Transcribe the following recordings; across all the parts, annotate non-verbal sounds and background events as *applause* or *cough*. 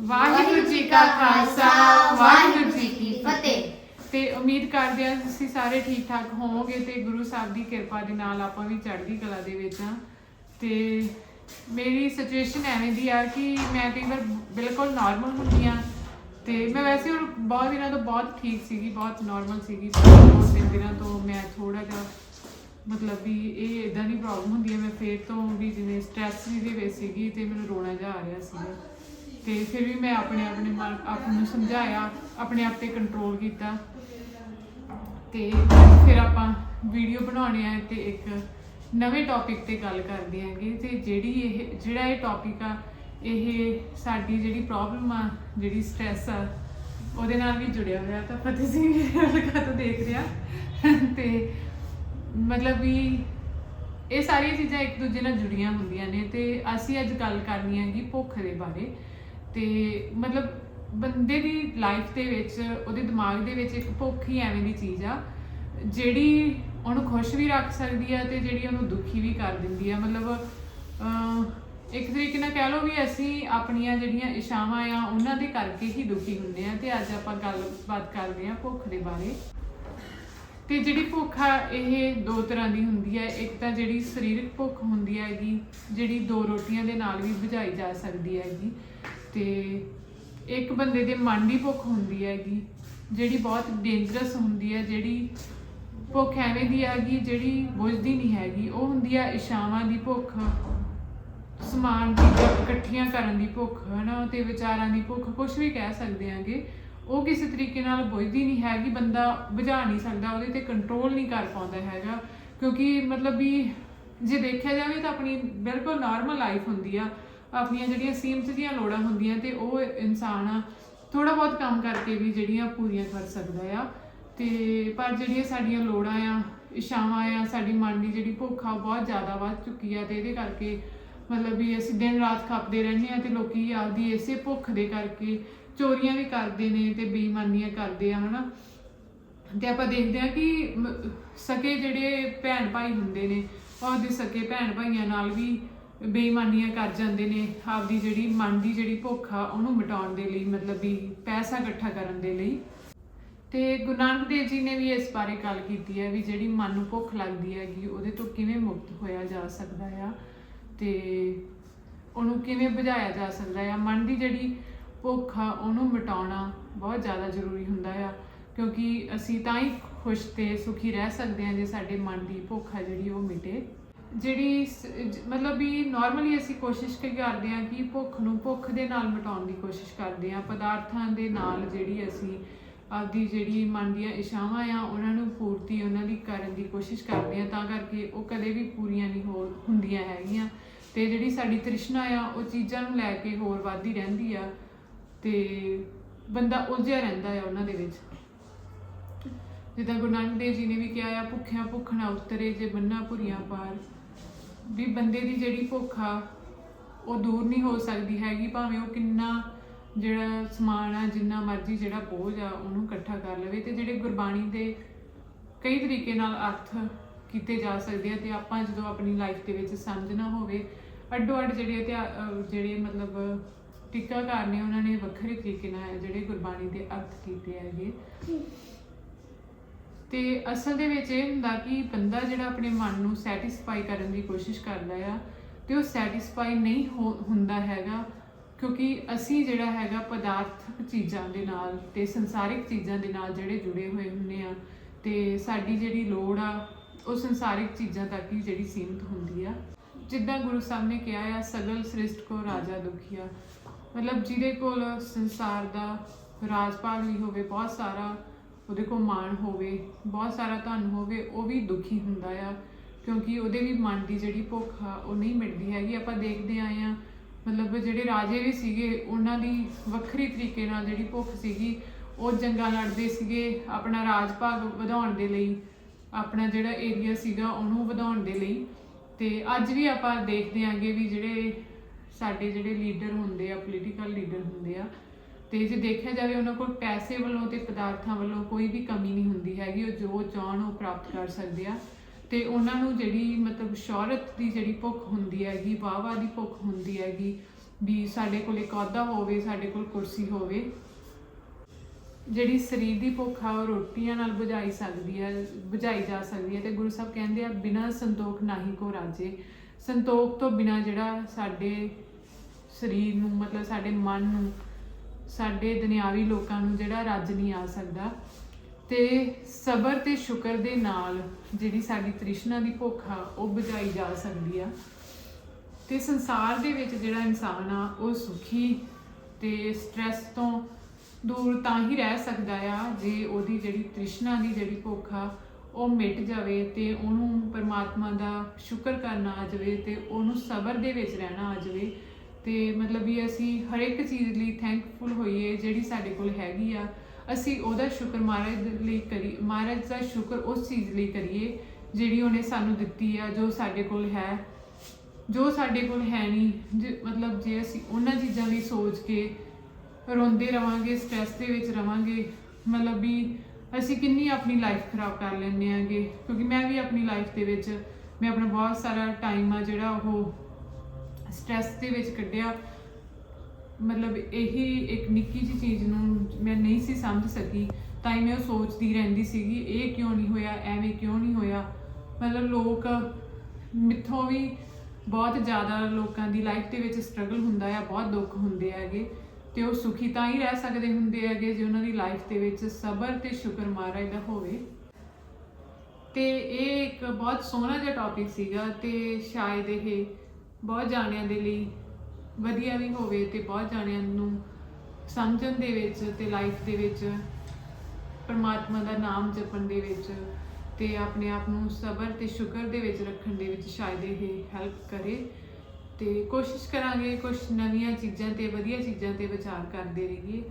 ਵਾਹਿਗੁਰੂ ਜੀ ਕਾ ਖਾਲਸਾ, ਵਾਹਿਗੁਰੂ ਜੀ ਕੀ ਫਤਿਹ। ਤੇ ਉਮੀਦ ਕਰਦੇ ਹਾਂ ਤੁਸੀਂ ਸਾਰੇ ਠੀਕ ਠਾਕ ਹੋਵੋਗੇ ਤੇ ਗੁਰੂ ਸਾਹਿਬ ਦੀ ਕਿਰਪਾ ਦੇ ਨਾਲ ਆਪਾਂ ਵੀ ਚੜ੍ਹਦੀ ਕਲਾ ਦੇ ਵਿੱਚ ਆ ਤੇ ਮੇਰੀ ਸਿਚੁਏਸ਼ਨ ਐਵੇਂ ਦੀ ਆ ਕਿ ਮੈਂ ਕਈ ਵਾਰ ਬਿਲਕੁਲ ਨਾਰਮਲ ਹੁੰਦੀ ਆ ਤੇ ਮੈਂ ਵੈਸੇ ਹੁਣ ਬਹੁਤ ਦਿਨਾਂ ਤੋਂ ਬਹੁਤ ਠੀਕ ਸੀਗੀ, ਬਹੁਤ ਨਾਰਮਲ ਸੀਗੀ, ਪਰ ਦੋ ਤਿੰਨ ਦਿਨਾਂ ਤੋਂ ਮੈਂ ਥੋੜਾ ਜਿਹਾ ਮਤਲਬ ਵੀ ਇਹ ਇਦਾਂ ਦੀ ਪ੍ਰੋਬਲਮ ਹੁੰਦੀ ਹੈ, ਮੈਂ ਫੇਰ ਤੋਂ ਵੀ ਜਿਵੇਂ ਸਟ੍ਰੈਸ ਵੀ ਦੇ ਵਿੱਚ ਸੀਗੀ ਤੇ ਮੈਨੂੰ ਰੋਣਾ ਜਿਹਾ ਆ ਰਿਹਾ ਸੀਗਾ। ਤੇ ਫਿਰ ਵੀ ਮੈਂ ਆਪਣੇ ਆਪਣੇ ਮਨ ਆਪ ਨੂੰ ਸਮਝਾਇਆ, ਆਪਣੇ ਆਪ ਤੇ ਕੰਟਰੋਲ ਕੀਤਾ। ਤੇ ਫਿਰ ਆਪਾਂ ਵੀਡੀਓ ਬਣਾਉਣੇ ਆ ਤੇ ਇੱਕ ਨਵੇਂ ਟੌਪਿਕ ਤੇ ਗੱਲ ਕਰਦੇ ਆਂਗੇ ਤੇ ਜਿਹੜੀ ਇਹ, ਜਿਹੜਾ ਇਹ ਟੌਪਿਕ ਆ, ਇਹ ਸਾਡੀ ਜਿਹੜੀ ਪ੍ਰੋਬਲਮ ਆ, ਜਿਹੜੀ ਸਟ੍ਰੈਸ ਆ, ਉਹਦੇ ਨਾਲ ਵੀ ਜੁੜਿਆ ਹੋਇਆ ਤਾਂ ਫਤਿਹ ਸਿੰਘ ਲਗਾ ਤੋਂ ਦੇਖ ਰਿਹਾ। ਤੇ ਮਤਲਬ ਵੀ ਇਹ ਸਾਰੀਆਂ ਚੀਜ਼ਾਂ ਇੱਕ ਦੂਜੇ ਨਾਲ ਜੁੜੀਆਂ ਹੁੰਦੀਆਂ ਨੇ ਤੇ ਅਸੀਂ ਅੱਜ ਗੱਲ ਕਰਨੀ ਹੈਗੀ ਭੁੱਖ ਦੇ ਬਾਰੇ। ਤੇ ਮਤਲਬ ਬੰਦੇ ਦੀ ਲਾਈਫ ਦੇ ਵਿੱਚ, ਉਹਦੇ ਦਿਮਾਗ ਦੇ ਵਿੱਚ ਇੱਕ ਭੁੱਖ ਹੀ ਐਵੇਂ ਦੀ ਚੀਜ਼ ਆ, ਜਿਹੜੀ ਉਹਨੂੰ ਖੁਸ਼ ਵੀ ਰੱਖ ਸਕਦੀ ਆ ਤੇ ਜਿਹੜੀ ਉਹਨੂੰ ਦੁਖੀ ਵੀ ਕਰ ਦਿੰਦੀ ਆ। ਮਤਲਬ ਇੱਕ ਤਰੀਕੇ ਨਾਲ ਕਹਿ ਲਓ ਵੀ ਅਸੀਂ ਆਪਣੀਆਂ ਜਿਹੜੀਆਂ ਇਸ਼ਾਵਾਂ ਆ, ਉਹਨਾਂ ਦੇ ਕਰਕੇ ਹੀ ਦੁਖੀ ਹੁੰਦੇ ਆ। ਤੇ ਅੱਜ ਆਪਾਂ ਗੱਲਬਾਤ ਕਰਦੇ ਆ ਭੁੱਖ ਦੇ ਬਾਰੇ। ਤੇ ਜਿਹੜੀ ਭੁੱਖ ਆ, ਇਹ ਦੋ ਤਰ੍ਹਾਂ ਦੀ ਹੁੰਦੀ ਹੈ ਇੱਕ ਤਾਂ ਜਿਹੜੀ ਸਰੀਰਕ ਭੁੱਖ ਹੁੰਦੀ ਹੈਗੀ, ਜਿਹੜੀ ਦੋ ਰੋਟੀਆਂ ਦੇ ਨਾਲ ਵੀ ਬੁਝਾਈ ਜਾ ਸਕਦੀ ਹੈਗੀ। ਤੇ ਇੱਕ ਬੰਦੇ ਦੇ ਮਨ ਦੀ ਭੁੱਖ ਹੁੰਦੀ ਹੈਗੀ, ਜਿਹੜੀ ਬਹੁਤ ਡੇਂਜਰਸ ਹੁੰਦੀ ਹੈ, ਜਿਹੜੀ ਭੁੱਖ ਐਵੇਂ ਦੀ ਹੈਗੀ, ਜਿਹੜੀ ਬੁਝਦੀ ਨਹੀਂ ਹੈਗੀ, ਉਹ ਹੁੰਦੀ ਆ ਇਸ਼ਾਵਾਂ ਦੀ ਭੁੱਖ, ਸਮਾਨ ਦੀ ਇਕੱਠੀਆਂ ਕਰਨ ਦੀ ਭੁੱਖ, ਹਨਾ, ਤੇ ਵਿਚਾਰਾਂ ਦੀ ਭੁੱਖ ਕੁਝ ਵੀ ਕਹਿ ਸਕਦੇ ਆਂਗੇ ਉਹ ਕਿਸੇ ਤਰੀਕੇ ਨਾਲ ਬੁਝਦੀ ਨਹੀਂ ਹੈਗੀ, ਬੰਦਾ ਬੁਝਾ ਨਹੀਂ ਸਕਦਾ, ਉਹਦੇ ਤੇ ਕੰਟਰੋਲ ਨਹੀਂ ਕਰ ਪਾਉਂਦਾ ਹੈਗਾ, ਕਿਉਂਕਿ ਮਤਲਬ ਵੀ ਜੇ ਦੇਖਿਆ ਜਾਵੇ ਤਾਂ ਆਪਣੀ ਬਿਲਕੁਲ ਨਾਰਮਲ ਲਾਈਫ ਹੁੰਦੀ ਆ ਆਪਣੀਆਂ ਜਿਹੜੀਆਂ ਸੀਮਤ ਦੀਆਂ ਲੋੜਾਂ ਹੁੰਦੀਆਂ ਤੇ ਉਹ ਇਨਸਾਨ ਥੋੜਾ ਬਹੁਤ ਕੰਮ ਕਰਕੇ ਵੀ ਜਿਹੜੀਆਂ ਪੂਰੀਆਂ ਕਰ ਸਕਦਾ ਆ। ਤੇ ਪਰ ਜਿਹੜੀਆਂ ਸਾਡੀਆਂ ਲੋੜਾਂ ਆ ਇਸ਼ਾਵਾਂ ਆ, ਸਾਡੀ ਮਨ ਦੀ ਜਿਹੜੀ ਭੁੱਖ ਆ ਬਹੁਤ ਜ਼ਿਆਦਾ ਵੱਧ ਚੁੱਕੀ ਆ ਤੇ ਇਹਦੇ ਕਰਕੇ ਮਤਲਬ ਵੀ ਅਸੀਂ ਦਿਨ ਰਾਤ ਖਪਦੇ ਰਹਿੰਦੇ ਆ ਤੇ ਲੋਕੀ ਆਪਦੀ ਇਸੇ ਭੁੱਖ ਦੇ ਕਰਕੇ ਚੋਰੀਆਂ ਵੀ ਕਰਦੇ ਨੇ ਤੇ ਬੇਈਮਾਨੀਆਂ ਕਰਦੇ ਆ, ਹਨਾ। ਤੇ ਆਪਾਂ ਦੇਖਦੇ ਆ ਕਿ ਸਕੇ ਜਿਹੜੇ ਭੈਣ ਭਾਈ ਹੁੰਦੇ ਨੇ ਉਹ ਆਪਦੇ ਸਕੇ ਭੈਣ ਭਾਈਆਂ ਨਾਲ ਵੀ ਬੇਈਮਾਨੀਆਂ ਕਰ ਜਾਂਦੇ ਨੇ, ਆਪਦੀ ਜਿਹੜੀ ਮਨ ਦੀ ਜਿਹੜੀ ਭੁੱਖ ਆ, ਉਹਨੂੰ ਮਿਟਾਉਣ ਦੇ ਲਈ, ਮਤਲਬ ਵੀ ਪੈਸਾ ਇਕੱਠਾ ਕਰਨ ਦੇ ਲਈ। ਤੇ ਗੁਰੂ ਨਾਨਕ ਦੇਵ ਜੀ ਨੇ ਵੀ ਇਸ ਬਾਰੇ ਗੱਲ ਕੀਤੀ ਹੈ ਵੀ ਜਿਹੜੀ ਮਨ ਨੂੰ ਭੁੱਖ ਲੱਗਦੀ ਹੈਗੀ, ਉਹਦੇ ਤੋਂ ਕਿਵੇਂ ਮੁਕਤ ਹੋਇਆ ਜਾ ਸਕਦਾ ਆ ਤੇ ਉਹਨੂੰ ਕਿਵੇਂ ਬੁਝਾਇਆ ਜਾ ਸਕਦਾ ਆ। ਮਨ ਦੀ ਜਿਹੜੀ ਭੁੱਖ ਆ, ਉਹਨੂੰ ਮਿਟਾਉਣਾ ਬਹੁਤ ਜ਼ਿਆਦਾ ਜ਼ਰੂਰੀ ਹੁੰਦਾ ਆ, ਕਿਉਂਕਿ ਅਸੀਂ ਤਾਂ ਹੀ ਖੁਸ਼ ਤੇ ਸੁਖੀ ਰਹਿ ਸਕਦੇ ਹਾਂ ਜੇ ਸਾਡੇ ਮਨ ਦੀ ਭੁੱਖ ਆ ਜਿਹੜੀ ਉਹ ਮਿਟੇ। ਜਿਹੜੀ ਸ- ਮਤਲਬ ਵੀ ਨਾਰਮਲੀ ਅਸੀਂ ਕੋਸ਼ਿਸ਼ ਕੀ ਕਰਦੇ ਹਾਂ ਕਿ ਭੁੱਖ ਨੂੰ ਭੁੱਖ ਦੇ ਨਾਲ ਮਿਟਾਉਣ ਦੀ ਕੋਸ਼ਿਸ਼ ਕਰਦੇ ਹਾਂ, ਪਦਾਰਥਾਂ ਦੇ ਨਾਲ ਜਿਹੜੀ ਅਸੀਂ ਆਪਦੀ ਜਿਹੜੀ ਮਨ ਦੀਆਂ ਇਸ਼ਾਵਾਂ ਆ, ਉਹਨਾਂ ਨੂੰ ਪੂਰਤੀ, ਉਹਨਾਂ ਦੀ ਕਰਨ ਦੀ ਕੋਸ਼ਿਸ਼ ਕਰਦੇ ਹਾਂ, ਤਾਂ ਕਰਕੇ ਉਹ ਕਦੇ ਵੀ ਪੂਰੀਆਂ ਨਹੀਂ ਹੋ, ਹੁੰਦੀਆਂ ਹੈਗੀਆਂ। ਤੇ ਜਿਹੜੀ ਸਾਡੀ ਤ੍ਰਿਸ਼ਨਾ ਆ, ਉਹ ਚੀਜ਼ਾਂ ਨੂੰ ਲੈ ਕੇ ਹੋਰ ਵੱਧਦੀ ਰਹਿੰਦੀ ਆ ਤੇ ਬੰਦਾ ਉਲਝਿਆ ਰਹਿੰਦਾ ਆ ਉਹਨਾਂ ਦੇ ਵਿੱਚ। ਜਿੱਦਾਂ ਗੁਰੂ ਨਾਨਕ ਦੇਵ ਜੀ ਨੇ ਵੀ ਕਿਹਾ ਆ, ਭੁੱਖਿਆਂ ਭੁੱਖ ਨਾ ਉਤਰੇ, ਜੇ ਬੰਨਾ ਭੁਰੀਆਂ ਪਾਰ। ਵੀ ਬੰਦੇ ਦੀ ਜਿਹੜੀ ਭੁੱਖ ਆ, ਉਹ ਦੂਰ ਨਹੀਂ ਹੋ ਸਕਦੀ ਹੈਗੀ, ਭਾਵੇਂ ਉਹ ਕਿੰਨਾ ਜਿਹੜਾ ਸਮਾਨ ਆ, ਜਿੰਨਾ ਮਰਜ਼ੀ ਜਿਹੜਾ ਬੋਝ ਆ, ਉਹਨੂੰ ਇਕੱਠਾ ਕਰ ਲਵੇ ਤੇ ਜਿਹੜੇ ਗੁਰਬਾਣੀ ਦੇ ਕਈ ਤਰੀਕੇ ਨਾਲ ਅਰਥ ਕੀਤੇ ਜਾ ਸਕਦੇ ਆ ਤੇ ਆਪਾਂ ਜਦੋਂ ਆਪਣੀ ਲਾਈਫ ਦੇ ਵਿੱਚ ਸਮਝਣਾ ਹੋਵੇ ਅੱਡੋ ਅੱਡ ਜਿਹੜੇ ਇਤਿਹਾ- ਜਿਹੜੇ ਮਤਲਬ ਟੀਕਾਕਾਰ ਨੇ, ਉਹਨਾਂ ਨੇ ਵੱਖਰੇ ਤਰੀਕੇ ਨਾਲ ਜਿਹੜੇ ਗੁਰਬਾਣੀ ਦੇ ਅਰਥ ਕੀਤੇ ਹੈਗੇ। ਤੇ ਅਸਲ ਦੇ ਵਿੱਚ ਇਹ ਹੁੰਦਾ ਕਿ ਬੰਦਾ ਜਿਹੜਾ ਆਪਣੇ ਮਨ ਨੂੰ ਸੈਟੀਸਫਾਈ ਕਰਨ ਦੀ ਕੋਸ਼ਿਸ਼ ਕਰਦਾ ਆ, ਤੇ ਉਹ ਸੈਟੀਸਫਾਈ ਨਹੀਂ ਹੋ- ਹੁੰਦਾ ਹੈਗਾ, ਕਿਉਂਕਿ ਅਸੀਂ ਜਿਹੜਾ ਹੈਗਾ ਪਦਾਰਥਕ ਚੀਜ਼ਾਂ ਦੇ ਨਾਲ ਤੇ ਸੰਸਾਰਿਕ ਚੀਜ਼ਾਂ ਦੇ ਨਾਲ ਜਿਹੜੇ ਜੁੜੇ ਹੋਏ ਹੁੰਨੇ ਆ, ਤੇ ਸਾਡੀ ਜਿਹੜੀ ਲੋੜ ਆ, ਉਹ ਸੰਸਾਰਿਕ ਚੀਜ਼ਾਂ ਤੱਕ ਹੀ ਜਿਹੜੀ ਸੀਮਿਤ ਹੁੰਦੀ ਆ। ਜਿੱਦਾਂ ਗੁਰੂ ਸਾਹਿਬ ਨੇ ਕਿਹਾ ਆ, ਸਗਲ ਸ੍ਰਿਸ਼ਟ ਕੋ ਰਾਜਾ ਦੁਖੀਆ। ਮਤਲਬ ਜਿਹਦੇ ਕੋਲ ਸੰਸਾਰ ਦਾ ਰਾਜ ਭਾਗ ਵੀ ਹੋਵੇ, ਬਹੁਤ ਸਾਰਾ ਉਹਦੇ ਕੋਲ ਮਾਣ ਹੋਵੇ, ਬਹੁਤ ਸਾਰਾ ਧਨ ਹੋਵੇ, ਉਹ ਵੀ ਦੁਖੀ ਹੁੰਦਾ ਆ। ਕਿਉਂਕਿ ਉਹਦੇ ਵੀ ਮਨ ਦੀ ਜਿਹੜੀ ਭੁੱਖ ਆ, ਉਹ ਨਹੀਂ ਮਿਟਦੀ ਹੈਗੀ। ਆਪਾਂ ਦੇਖਦੇ ਆਏ ਆ, ਮਤਲਬ ਜਿਹੜੇ ਰਾਜੇ ਵੀ ਸੀਗੇ, ਉਹਨਾਂ ਦੀ ਵੱਖਰੀ ਤਰੀਕੇ ਨਾਲ ਜਿਹੜੀ ਭੁੱਖ ਸੀਗੀ, ਉਹ ਜੰਗਾਂ ਲੜਦੇ ਸੀਗੇ ਆਪਣਾ ਰਾਜ ਭਾਗ ਵਧਾਉਣ ਦੇ ਲਈ। ਆਪਣਾ ਜਿਹੜਾ ਏਰੀਆ ਸੀਗਾ, ਉਹਨੂੰ ਵਧਾਉਣ ਦੇ ਲਈ। ਤੇ ਅੱਜ ਵੀ ਆਪਾਂ ਦੇਖਦੇ ਆਂਗੇ ਵੀ ਜਿਹੜੇ ਸਾਡੇ ਜਿਹੜੇ ਲੀਡਰ ਹੁੰਦੇ ਆ ਪੋਲੀਟੀਕਲ ਲੀਡਰ ਹੁੰਦੇ ਆ ਤੇ ਜੇ ਦੇਖਿਆ ਜਾਵੇ ਉਹਨਾਂ ਕੋਲ ਪੈਸੇ ਵੱਲੋਂ ਤੇ ਪਦਾਰਥਾਂ ਵੱਲੋਂ ਕੋਈ ਵੀ ਕਮੀ ਨਹੀਂ ਹੁੰਦੀ ਹੈਗੀ, ਉਹ ਜੋ ਚਾਹਣ ਉਹ ਪ੍ਰਾਪਤ ਕਰ ਸਕਦੇ ਆ। ਤੇ ਉਹਨਾਂ ਨੂੰ ਜਿਹੜੀ ਮਤਲਬ ਸ਼ੌਹਰਤ ਦੀ ਜਿਹੜੀ ਭੁੱਖ ਹੁੰਦੀ ਹੈਗੀ, ਵਾਹ-ਵਾਹ ਦੀ ਭੁੱਖ ਹੁੰਦੀ ਹੈਗੀ, ਵੀ ਸਾਡੇ ਕੋਲ ਇੱਕ ਅਹੁਦਾ ਹੋਵੇ, ਸਾਡੇ ਕੋਲ ਕੁਰਸੀ ਹੋਵੇ, ਜਿਹੜੀ ਸਰੀਰ ਦੀ ਭੁੱਖ ਆ, ਉਹ ਰੋਟੀਆਂ ਨਾਲ ਬੁਝਾਈ ਸਕਦੀ ਹੈ ਬੁਝਾਈ ਜਾ ਸਕਦੀ ਹੈ ਤੇ ਗੁਰੂ ਸਾਹਿਬ ਕਹਿੰਦੇ ਆ, ਬਿਨਾਂ ਸੰਤੋਖ ਨਾਹੀ ਕੋ ਰਾਜੇ। ਸੰਤੋਖ ਤੋਂ ਬਿਨਾਂ ਜਿਹੜਾ ਸਾਡੇ ਸਰੀਰ ਨੂੰ, ਮਤਲਬ ਸਾਡੇ ਮਨ ਨੂੰ ਸਾਡੇ ਦੁਨਿਆਵੀ ਲੋਕਾਂ ਨੂੰ ਜਿਹੜਾ ਰੱਜ ਨਹੀਂ ਆ ਸਕਦਾ। ਤੇ ਸਬਰ ਤੇ ਸ਼ੁਕਰ ਦੇ ਨਾਲ ਜਿਹੜੀ ਸਾਡੀ ਤ੍ਰਿਸ਼ਨਾ ਦੀ ਭੁੱਖ ਆ, ਉਹ ਬੁਝਾਈ ਜਾ ਸਕਦੀ ਆ। ਤੇ ਸੰਸਾਰ ਦੇ ਵਿੱਚ ਜਿਹੜਾ ਇਨਸਾਨ ਆ, ਉਹ ਸੁਖੀ ਤੇ ਸਟ੍ਰੈਸ ਤੋਂ ਦੂਰ ਤਾਂ ਹੀ ਰਹਿ ਸਕਦਾ ਆ, ਜੇ ਉਹਦੀ ਜਿਹੜੀ ਤ੍ਰਿਸ਼ਨਾ ਦੀ ਜਿਹੜੀ ਭੁੱਖ ਆ, ਉਹ ਮਿਟ ਜਾਵੇ ਤੇ ਉਹਨੂੰ ਪਰਮਾਤਮਾ ਦਾ ਸ਼ੁਕਰ ਕਰਨਾ ਆ ਜਾਵੇ ਤੇ ਉਹਨੂੰ ਸਬਰ ਦੇ ਵਿੱਚ ਰਹਿਣਾ ਆ ਜਾਵੇ। ਤੇ ਮਤਲਬ ਵੀ ਅਸੀਂ ਹਰ ਇੱਕ ਚੀਜ਼ ਲਈ ਥੈਂਕਫੁਲ ਹੋਈਏ, ਜਿਹੜੀ ਸਾਡੇ ਕੋਲ ਹੈਗੀ ਆ। ਅਸੀਂ ਉਹਦਾ ਸ਼ੁਕਰ ਮਹਾਰਾਜ ਦੇ ਲਈ ਕਰੀ, ਮਹਾਰਾਜ ਦਾ ਸ਼ੁਕਰ ਉਸ ਚੀਜ਼ ਲਈ ਕਰੀਏ, ਜਿਹੜੀ ਉਹਨੇ ਸਾਨੂੰ ਦਿੱਤੀ ਆ, ਜੋ ਸਾਡੇ ਕੋਲ ਹੈ। ਜੋ ਸਾਡੇ ਕੋਲ ਹੈ ਨਹੀਂ, ਜੇ- ਮਤਲਬ ਜੇ ਅਸੀਂ ਉਹਨਾਂ ਚੀਜ਼ਾਂ ਲਈ ਸੋਚ ਕੇ ਰੋਂਦੇ ਰਵਾਂਗੇ ਸਟ੍ਰੈਸ ਦੇ ਵਿੱਚ ਰਵਾਂਗੇ, ਮਤਲਬ ਵੀ ਅਸੀਂ ਕਿੰਨੀ ਆਪਣੀ ਲਾਈਫ ਖਰਾਬ ਕਰ ਲੈਂਦੇ ਆਂਗੇ ਕਿਉਂਕਿ ਮੈਂ ਵੀ ਆਪਣੀ ਲਾਈਫ ਦੇ ਵਿੱਚ, ਮੈਂ ਆਪਣਾ ਬਹੁਤ ਸਾਰਾ ਟਾਈਮ ਆ ਜਿਹੜਾ ਉਹ ਸਟ੍ਰੈਸ ਦੇ ਵਿੱਚ ਕੱਢਿਆ। ਮਤਲਬ ਇਹੀ ਇੱਕ ਨਿੱਕੀ ਜਿਹੀ ਚੀਜ਼ ਨੂੰ ਮੈਂ ਨਹੀਂ ਸੀ ਸਮਝ ਸਕੀ। ਤਾਂ ਹੀ ਮੈਂ ਉਹ ਸੋਚਦੀ ਰਹਿੰਦੀ ਸੀਗੀ, ਇਹ ਕਿਉਂ ਨਹੀਂ ਹੋਇਆ, ਐਵੇਂ ਕਿਉਂ ਨਹੀਂ ਹੋਇਆ? ਮਤਲਬ ਲੋਕ ਮਿੱਥੋਂ ਵੀ ਬਹੁਤ ਜ਼ਿਆਦਾ ਲੋਕਾਂ ਦੀ ਲਾਈਫ ਦੇ ਵਿੱਚ ਸਟਰਗਲ ਹੁੰਦਾ ਆ, ਬਹੁਤ ਦੁੱਖ ਹੁੰਦੇ ਹੈਗੇ। ਤੇ ਉਹ ਸੁਖੀ ਤਾਂ ਹੀ ਰਹਿ ਸਕਦੇ ਹੁੰਦੇ ਹੈਗੇ ਜੇ ਉਹਨਾਂ ਦੀ ਲਾਈਫ ਦੇ ਵਿੱਚ ਸਬਰ ਤੇ ਸ਼ੁਕਰ ਮਹਾਰਾਜ ਦਾ ਹੋਵੇ। ਤੇ ਇਹ ਇੱਕ ਬਹੁਤ ਸੋਹਣਾ ਜਿਹਾ ਟੌਪਿਕ ਸੀਗਾ ਤੇ ਸ਼ਾਇਦ ਇਹ ਬਹੁਤ ਜਾਣਿਆਂ ਦੇ ਲਈ ਵਧੀਆ ਵੀ ਹੋਵੇ ਤੇ ਬਹੁਤ ਜਾਣਿਆਂ ਨੂੰ ਸਮਝਣ ਦੇ ਵਿੱਚ ਤੇ ਲਾਈਫ ਦੇ ਵਿੱਚ ਪਰਮਾਤਮਾ ਦਾ ਨਾਮ ਜਪਣ ਦੇ ਵਿੱਚ ਤੇ ਆਪਣੇ ਆਪ ਨੂੰ ਸਬਰ ਤੇ ਸ਼ੁਕਰ ਦੇ ਵਿੱਚ ਰੱਖਣ ਦੇ ਵਿੱਚ ਸ਼ਾਇਦ ਇਹ ਹੈਲਪ ਕਰੇ ਤੇ ਕੋਸ਼ਿਸ਼ ਕਰਾਂਗੇ ਕੁਝ ਨਵੀਆਂ ਚੀਜ਼ਾਂ ਤੇ, ਵਧੀਆ ਚੀਜ਼ਾਂ ਤੇ ਵਿਚਾਰ ਕਰਦੇ ਰਹੀਏ।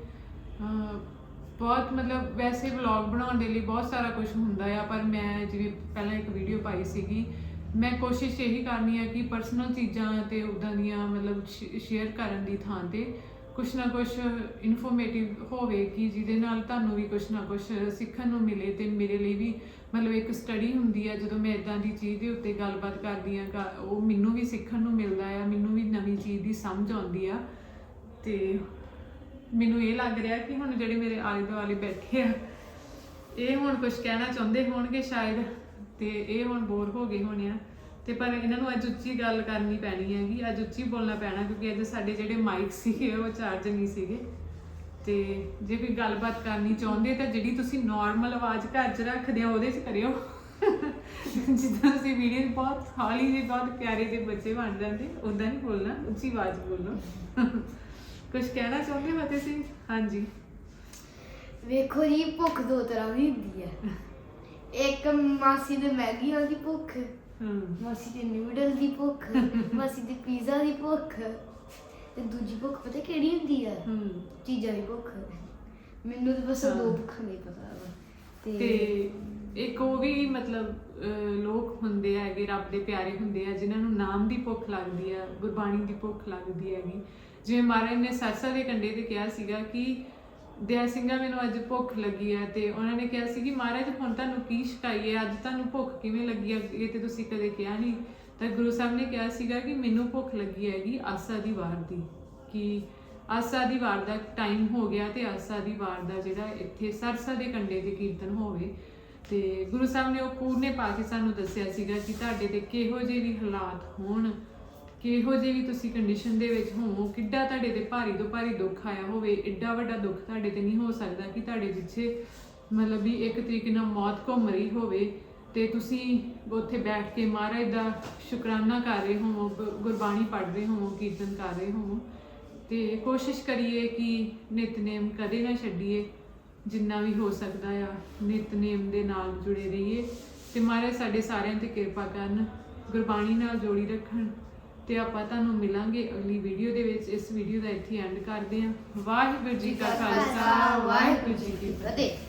ਬਹੁਤ ਮਤਲਬ ਵੈਸੇ ਵਲੌਗ ਬਣਾਉਣ ਦੇ ਲਈ ਬਹੁਤ ਸਾਰਾ ਕੁਝ ਹੁੰਦਾ ਆ, ਪਰ ਮੈਂ ਜਿਵੇਂ ਪਹਿਲਾਂ ਇੱਕ ਵੀਡੀਓ ਪਾਈ ਸੀਗੀ ਮੈਂ ਕੋਸ਼ਿਸ਼ ਇਹੀ ਕਰਨੀ ਆ ਕਿ ਪਰਸਨਲ ਚੀਜ਼ਾਂ ਤੇ ਉਦਾਂ ਦੀਆਂ ਮਤਲਬ ਸ਼ੇਅਰ ਕਰਨ ਦੀ ਥਾਂ ਤੇ ਕੁਛ ਨਾ ਕੁਛ ਇਨਫੋਰਮੇਟਿਵ ਹੋਵੇ ਕਿ ਜਿਹਦੇ ਨਾਲ ਤੁਹਾਨੂੰ ਵੀ ਕੁਛ ਨਾ ਕੁਛ ਸਿੱਖਣ ਨੂੰ ਮਿਲੇ ਤੇ ਮੇਰੇ ਲਈ ਵੀ ਮਤਲਬ ਇੱਕ ਸਟੱਡੀ ਹੁੰਦੀ ਹੈ ਜਦੋਂ ਮੈਂ ਇਦਾਂ ਦੀ ਚੀਜ਼ ਦੇ ਉੱਤੇ ਗੱਲਬਾਤ ਕਰਦੀ ਆ ਗਾ- ਉਹ ਮੈਨੂੰ ਵੀ ਸਿੱਖਣ ਨੂੰ ਮਿਲਦਾ ਆ, ਮੈਨੂੰ ਵੀ ਨਵੀਂ ਚੀਜ਼ ਦੀ ਸਮਝ ਆਉਂਦੀ ਆ। ਤੇ ਮੈਨੂੰ ਇਹ ਲੱਗ ਰਿਹਾ ਕਿ ਹੁਣ ਜਿਹੜੇ ਮੇਰੇ ਆਲੇ ਦੁਆਲੇ ਬੈਠੇ ਆ, ਇਹ ਹੁਣ ਕੁਝ ਕਹਿਣਾ ਚਾਹੁੰਦੇ ਹੋਣਗੇ ਸ਼ਾਇਦ? ਤੇ ਇਹ ਹੁਣ ਬੋਰ ਹੋ ਗਏ ਹੋਣੇ ਆ। ਤੇ ਪਰ ਇਹਨਾਂ ਨੂੰ ਅੱਜ ਉੱਚੀ ਗੱਲ ਕਰਨੀ ਪੈਣੀ ਹੈਗੀ, ਅੱਜ ਉੱਚੀ ਬੋਲਣਾ ਪੈਣਾ ਕਿਉਂਕਿ ਅੱਜ ਸਾਡੇ ਜਿਹੜੇ ਮਾਈਕ ਸੀਗੇ, ਉਹ ਚਾਰਜ ਨਹੀਂ ਸੀਗੇ। ਤੇ ਜੇ ਕੋਈ ਗੱਲਬਾਤ ਕਰਨੀ ਚਾਹੁੰਦੇ ਤਾਂ ਜਿਹੜੀ ਤੁਸੀਂ ਨਾਰਮਲ ਆਵਾਜ਼ ਘਰ 'ਚ ਰੱਖਦੇ ਆ, ਉਹਦੇ 'ਚ ਕਰਿਓ। ਜਿੱਦਾਂ ਤੁਸੀਂ ਵੀਡੀਓ 'ਚ ਬਹੁਤ ਹੌਲੀ ਜਿਹੇ ਬਹੁਤ ਪਿਆਰੇ ਜਿਹੇ ਬੱਚੇ ਬਣ ਜਾਂਦੇ ਉਦਾਂ ਨਹੀਂ ਬੋਲਣਾ, ਉੱਚੀ ਆਵਾਜ਼ ਬੋਲੋ। ਕੁਝ ਕਹਿਣਾ ਚਾਹੁੰਦੇ ਹੋ ਤੁਸੀਂ? ਹਾਂਜੀ। ਵੇਖੋ ਜੀ, ਭੁੱਖ ਦੋ ਤਰ੍ਹਾਂ ਦੀ ਹੁੰਦੀ ਹੈ। ਇੱਕ ਮਾਸੀ ਦੇ ਮੈਗੀ ਵਾਲੀ ਭੁੱਖ ਹਮ ਮਾਸੀ ਦੇ ਨੂਡਲ ਦੀ ਭੁੱਖ *laughs* ਮਾਸੀ ਦੇ ਪੀਜ਼ਾ ਦੀ ਭੁੱਖ ਤੇ ਦੂਜੀ ਭੁੱਖ ਪਤਾ ਕਿਹੜੀ ਹੁੰਦੀ ਹੈ। ਹਮ ਚੀਜ਼ਾਂ ਦੀ ਭੁੱਖ। ਮੈਨੂੰ ਤਾਂ ਬਸ ਉਹ ਦੋ ਹਾਂ। ਭੁੱਖਾਂ ਨਹੀਂ ਪਤਾ ਵਾ। ਤੇ ਇੱਕ ਉਹ ਵੀ ਮਤਲਬ ਲੋਕ ਹੁੰਦੇ ਹੈਗੇ ਰੱਬ ਦੇ ਪਿਆਰੇ ਹੁੰਦੇ ਆ ਜਿਨ੍ਹਾਂ ਨੂੰ ਨਾਮ ਦੀ ਭੁੱਖ ਲੱਗਦੀ ਆ ਗੁਰਬਾਣੀ ਦੀ ਭੁੱਖ ਲੱਗਦੀ ਹੈਗੀ। ਜਿਵੇਂ ਮਹਾਰਾਜ ਨੇ ਸਰਸਾ ਦੇ ਕੰਡੇ ਤੇ ਕਿਹਾ ਸੀਗਾ ਕਿ ਦਿਆ ਸਿੰਘਾ, ਮੈਨੂੰ ਅੱਜ ਭੁੱਖ ਲੱਗੀ ਆ ਤੇ ਉਹਨਾਂ ਨੇ ਕਿਹਾ ਸੀ ਕਿ ਮਹਾਰਾਜ, ਹੁਣ ਤੁਹਾਨੂੰ ਕੀ ਸ਼ਿਕਾਈ ਹੈ? ਅੱਜ ਤੁਹਾਨੂੰ ਭੁੱਖ ਕਿਵੇਂ ਲੱਗੀ? ਆ ਇਹ ਤੇ ਤੁਸੀਂ ਕਦੇ ਕਿਹਾ ਨਹੀਂ। ਤਾਂ ਗੁਰੂ ਸਾਹਿਬ ਨੇ ਕਿਹਾ ਸੀਗਾ ਕਿ ਮੈਨੂੰ ਭੁੱਖ ਲੱਗੀ ਹੈਗੀ ਆਸਾ ਦੀ ਵਾਰ ਦੀ, ਕਿ ਆਸਾ ਦੀ ਵਾਰ ਦਾ ਟਾਈਮ ਹੋ ਗਿਆ ਤੇ ਆਸਾ ਦੀ ਵਾਰ ਦਾ ਜਿਹੜਾ ਇੱਥੇ ਸਰਸਾ ਦੇ ਕੰਡੇ ਦੇ ਕੀਰਤਨ ਹੋਵੇ। ਤੇ ਗੁਰੂ ਸਾਹਿਬ ਨੇ ਉਹ ਪੂਰਨੇ ਪਾ ਕੇ ਸਾਨੂੰ ਦੱਸਿਆ ਸੀਗਾ ਕਿ ਤੁਹਾਡੇ ਤੇ ਕਿਹੋ ਜਿਹੇ ਵੀ ਹਾਲਾਤ ਹੋਣ। ਕਿਹੋ ਜਿਹੀ ਵੀ ਤੁਸੀਂ ਕੰਡੀਸ਼ਨ ਦੇ ਵਿੱਚ ਹੋਵੋ, ਕਿੱਡਾ ਤੁਹਾਡੇ ਤੇ ਭਾਰੀ ਤੋਂ ਭਾਰੀ ਦੁੱਖ ਆਇਆ ਹੋਵੇ ਐਡਾ ਵੱਡਾ ਦੁੱਖ ਤੁਹਾਡੇ ਤੇ ਨਹੀਂ ਹੋ ਸਕਦਾ ਕਿ ਤੁਹਾਡੇ ਪਿੱਛੇ ਮਤਲਬ ਵੀ ਇੱਕ ਤਰੀਕੇ ਨਾਲ ਮੌਤ ਘੁੰਮ ਰਹੀ ਹੋਵੇ ਤੇ ਤੁਸੀਂ ਉੱਥੇ ਬੈਠ ਕੇ ਮਹਾਰਾਜ ਦਾ ਸ਼ੁਕਰਾਨਾ ਕਰ ਰਹੇ ਹੋਵੋ ਗੁਰਬਾਣੀ ਪੜ੍ਹ ਰਹੇ ਹੋਵੋ, ਕੀਰਤਨ ਕਰ ਰਹੇ ਹੋਵੋ। ਤੇ ਕੋਸ਼ਿਸ਼ ਕਰੀਏ ਕਿ ਨਿਤਨੇਮ ਕਦੇ ਨਾ ਛੱਡੀਏ, ਜਿੰਨਾ ਵੀ ਹੋ ਸਕਦਾ ਆ, ਨਿਤਨੇਮ ਦੇ ਨਾਲ ਜੁੜੇ ਰਹੀਏ। ਤੇ ਮਹਾਰਾਜ, ਸਾਡੇ ਸਾਰਿਆਂ ਤੇ ਕਿਰਪਾ ਕਰਨ, ਗੁਰਬਾਣੀ ਨਾਲ ਜੋੜੀ ਰੱਖਣ। ਤੇ ਆਪਾਂ ਤੁਹਾਨੂੰ ਮਿਲਾਂਗੇ ਅਗਲੀ ਵੀਡੀਓ ਦੇ ਵਿੱਚ। ਇਸ ਵੀਡੀਓ ਦਾ ਇੱਥੇ ਐਂਡ ਕਰਦੇ ਹਾਂ। ਵਾਹਿਗੁਰੂ ਜੀ ਕਾ ਖਾਲਸਾ, ਵਾਹਿਗੁਰੂ ਜੀ ਕੀ ਫਤਿਹ ਫਤਿਹ।